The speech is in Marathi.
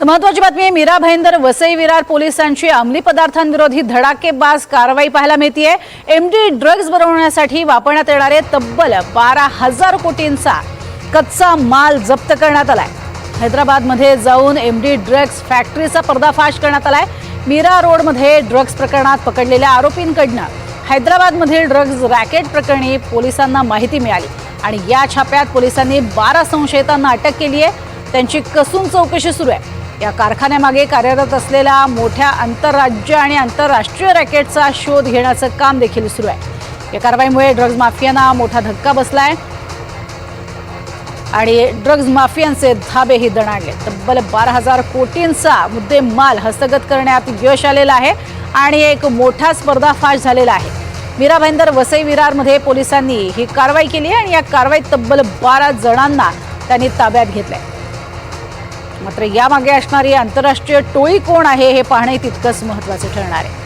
तर महत्वाची बातमी आहे मीरा भाईंदर वसई विरार पोलिसांची अंमली पदार्थांविरोधी धडाकेबाज कारवाई पाहायला मिळतीये. एमडी ड्रग्ज बनवण्यासाठी वापरण्यात येणारे तब्बल बारा हजार कोटींचा कच्चा माल जप्त करण्यात आलाय. हैदराबादमध्ये जाऊन एमडी ड्रग्ज फॅक्टरीचा पर्दाफाश करण्यात आलाय. मीरा रोडमध्ये ड्रग्ज प्रकरणात पकडलेल्या आरोपींकडनं हैदराबादमधील ड्रग्ज रॅकेट प्रकरणी पोलिसांना माहिती मिळाली. आणि या छाप्यात पोलिसांनी बारा संशयितांना अटक केली आहे त्यांची कसून चौकशी सुरू आहे. या कारखान्यामागे कार्यरत असलेल्या मोठ्या आंतरराज्य आणि आंतरराष्ट्रीय रॅकेटचा शोध घेण्याचं काम देखील सुरू आहे. या कारवाईमुळे ड्रग्ज माफियांना मोठा धक्का बसला आहे आणि ड्रग्ज माफियांचे धाबेही दणाडले. तब्बल बारा हजार कोटींचा मुद्देमाल हस्तगत करण्यात यश आलेलं आहे आणि एक मोठा स्पर्धाफाश झालेला आहे. मीरा भाईंदर वसई विरारमध्ये पोलिसांनी ही कारवाई केली आणि या कारवाईत तब्बल बारा जणांना त्यांनी ताब्यात घेतलंय. मात्र यामागे असणारी आंतरराष्ट्रीय टोळी कोण आहे हे पाहणे तितकंच महत्त्वाचं ठरणार आहे.